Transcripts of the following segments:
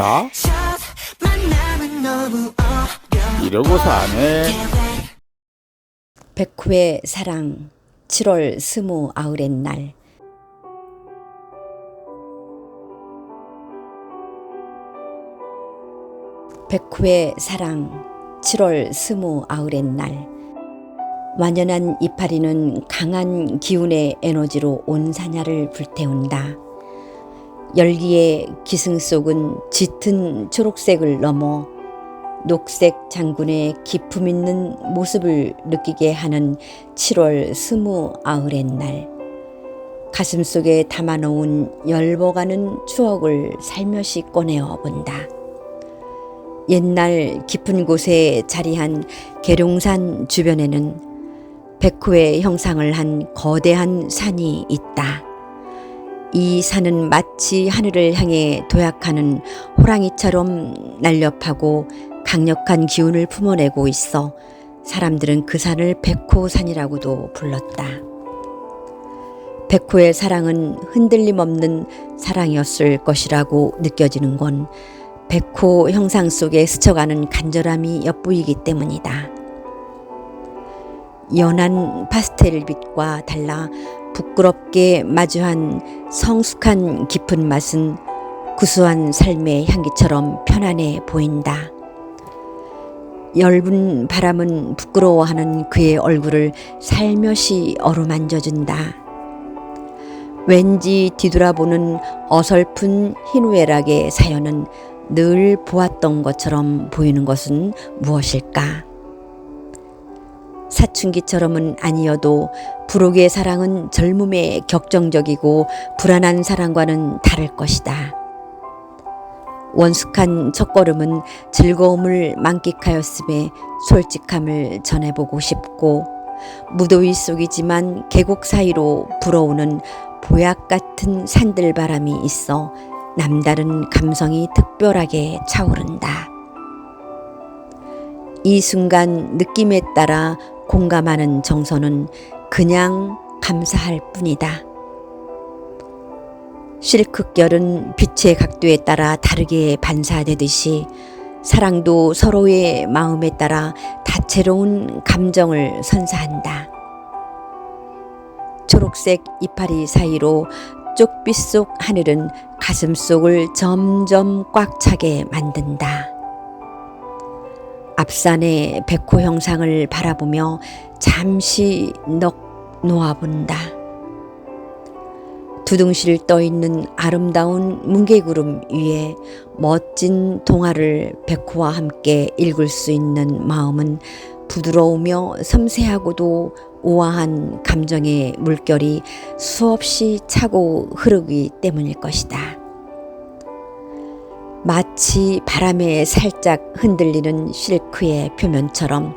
자, 이러고서 안 해. 백호의 사랑 7월 스무 아흔의 날 백호의 사랑 7월 스무 아흔의 날 완연한 이파리는 강한 기운의 에너지로 온 사냐를 불태운다. 열기의 기승 속은 짙은 초록색을 넘어 녹색 장군의 기품 있는 모습을 느끼게 하는 7월 스무 아흔의 날. 가슴 속에 담아놓은 열버가는 추억을 살며시 꺼내어 본다. 옛날 깊은 곳에 자리한 계룡산 주변에는 백호의 형상을 한 거대한 산이 있다. 이 산은 마치 하늘을 향해 도약하는 호랑이처럼 날렵하고 강력한 기운을 품어내고 있어 사람들은 그 산을 백호산이라고도 불렀다. 백호의 사랑은 흔들림 없는 사랑이었을 것이라고 느껴지는 건 백호 형상 속에 스쳐가는 간절함이 엿보이기 때문이다. 연한 파스텔 빛과 달라 부끄럽게 마주한 성숙한 깊은 맛은 구수한 삶의 향기처럼 편안해 보인다. 엷은 바람은 부끄러워하는 그의 얼굴을 살며시 어루만져준다. 왠지 뒤돌아보는 어설픈 희누애락의 사연은 늘 보았던 것처럼 보이는 것은 무엇일까? 사춘기처럼은 아니어도 부록의 사랑은 젊음의 격정적이고 불안한 사랑과는 다를 것이다. 원숙한 첫걸음은 즐거움을 만끽하였음에 솔직함을 전해보고 싶고 무더위 속이지만 계곡 사이로 불어오는 보약 같은 산들바람이 있어 남다른 감성이 특별하게 차오른다. 이 순간 느낌에 따라 공감하는 정서는 그냥 감사할 뿐이다. 실크결은 빛의 각도에 따라 다르게 반사되듯이 사랑도 서로의 마음에 따라 다채로운 감정을 선사한다. 초록색 이파리 사이로 쪽빛 속 하늘은 가슴 속을 점점 꽉 차게 만든다. 앞산의 백호 형상을 바라보며 잠시 넋 놓아본다. 두둥실 떠있는 아름다운 뭉게구름 위에 멋진 동화를 백호와 함께 읽을 수 있는 마음은 부드러우며 섬세하고도 우아한 감정의 물결이 수없이 차고 흐르기 때문일 것이다. 마치 바람에 살짝 흔들리는 실크의 표면처럼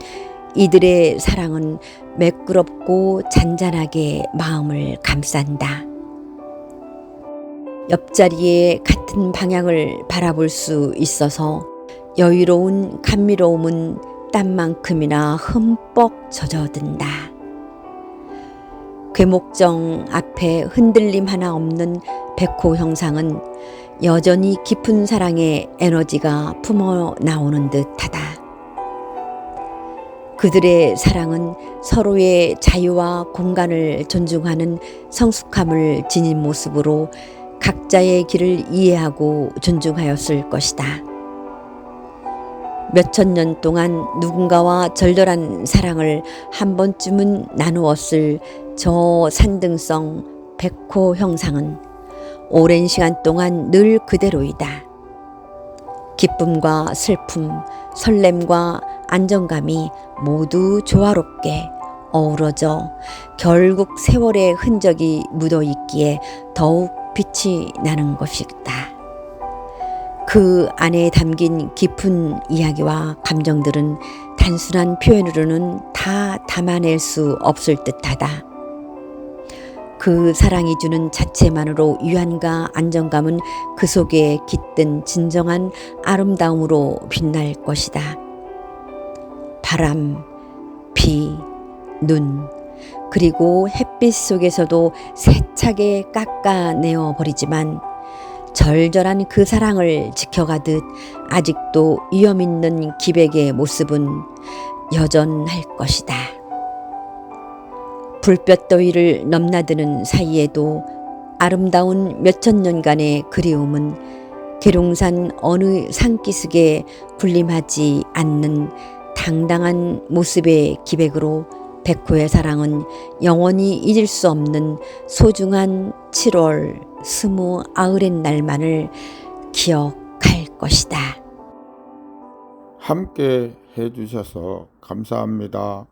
이들의 사랑은 매끄럽고 잔잔하게 마음을 감싼다. 옆자리에 같은 방향을 바라볼 수 있어서 여유로운 감미로움은 땀만큼이나 흠뻑 젖어든다. 괴목정 앞에 흔들림 하나 없는 백호 형상은 여전히 깊은 사랑의 에너지가 품어 나오는 듯하다. 그들의 사랑은 서로의 자유와 공간을 존중하는 성숙함을 지닌 모습으로 각자의 길을 이해하고 존중하였을 것이다. 몇천 년 동안 누군가와 절절한 사랑을 한 번쯤은 나누었을 저 산등성 백호 형상은 오랜 시간 동안 늘 그대로이다. 기쁨과 슬픔, 설렘과 안정감이 모두 조화롭게 어우러져 결국 세월의 흔적이 묻어 있기에 더욱 빛이 나는 것이다. 그 안에 담긴 깊은 이야기와 감정들은 단순한 표현으로는 다 담아낼 수 없을 듯하다. 그 사랑이 주는 자체만으로 유한과 안정감은 그 속에 깃든 진정한 아름다움으로 빛날 것이다. 바람, 비, 눈, 그리고 햇빛 속에서도 세차게 깎아내어 버리지만 절절한 그 사랑을 지켜가듯 아직도 위험 있는 기백의 모습은 여전할 것이다. 불볕 더위를 넘나드는 사이에도 아름다운 몇천 년간의 그리움은 계룡산 어느 산기슭에 군림하지 않는 당당한 모습의 기백으로 백호의 사랑은 영원히 잊을 수 없는 소중한 7월 스무 아흔의 날만을 기억할 것이다. 함께 해주셔서 감사합니다.